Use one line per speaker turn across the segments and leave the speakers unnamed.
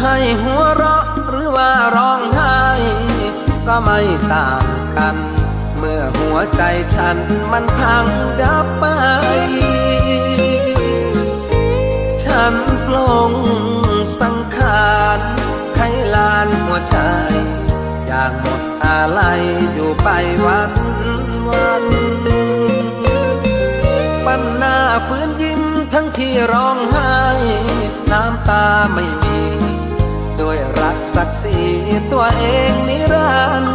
ให้หัวเราะหรือว่าร้องไห้ ก็ไม่ต่างกัน เมื่อหัวใจฉันมันพังยับไป ฉันปลงสังขารไขลานหัวใจ อยากหมดอะไรอยู่ไปวันวันปันหน้าฟื้นยิ้มทั้งที่ร้องไห้ น้ำตาไม่มี ด้วยรักศักดิ์ศรีตัวเองนิรันดร์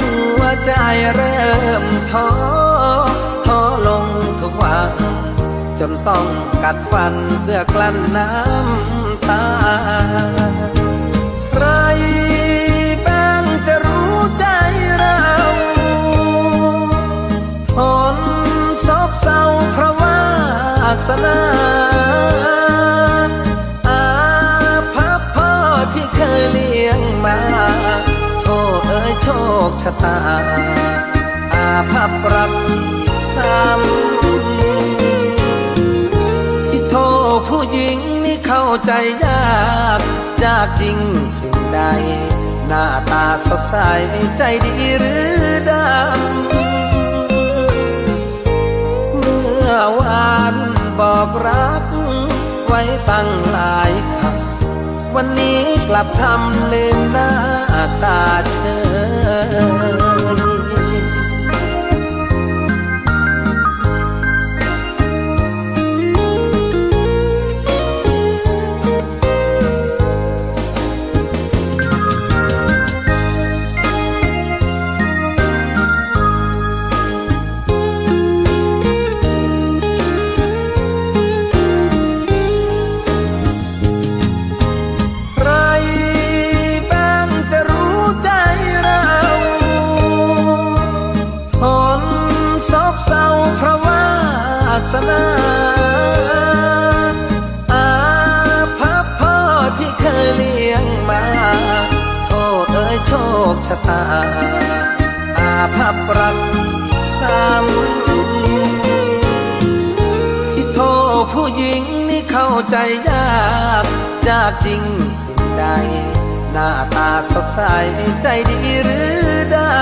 หัวใจเริ่มท้อท้อลงทุกวัน จนต้องกัดฟันเพื่อกลั้นน้ำตาใครบ้างจะรู้ใจเราทนซบเศร้าเพราะว่าสนา คชะตา อาภัพรักอีกซ้ำที่โทษผู้หญิงนี่เข้าใจยาก ยากจริงสิ่งใด หน้าตาสดใสใจดีหรือดำ เมื่อวานบอกรัก ไว้ตั้งหลายคำ วันนี้กลับทำลืมหน้าตาเธอ สนา อาภัพพ่อที่เคยเลี้ยงมา โทษเอ้ยโชคชะตา อาภัพรักอีกซ้ำที่โทษผู้หญิงนี่เข้าใจยาก ยากจริงสิ่งใด หน้าตาสดใสใจดีหรือดำ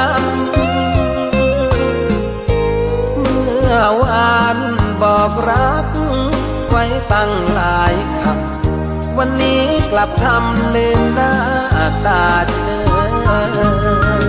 เมื่อวาน บอกรัก ไว้ตั้งหลายคำวันนี้กลับทำลืมหน้าตาเฉย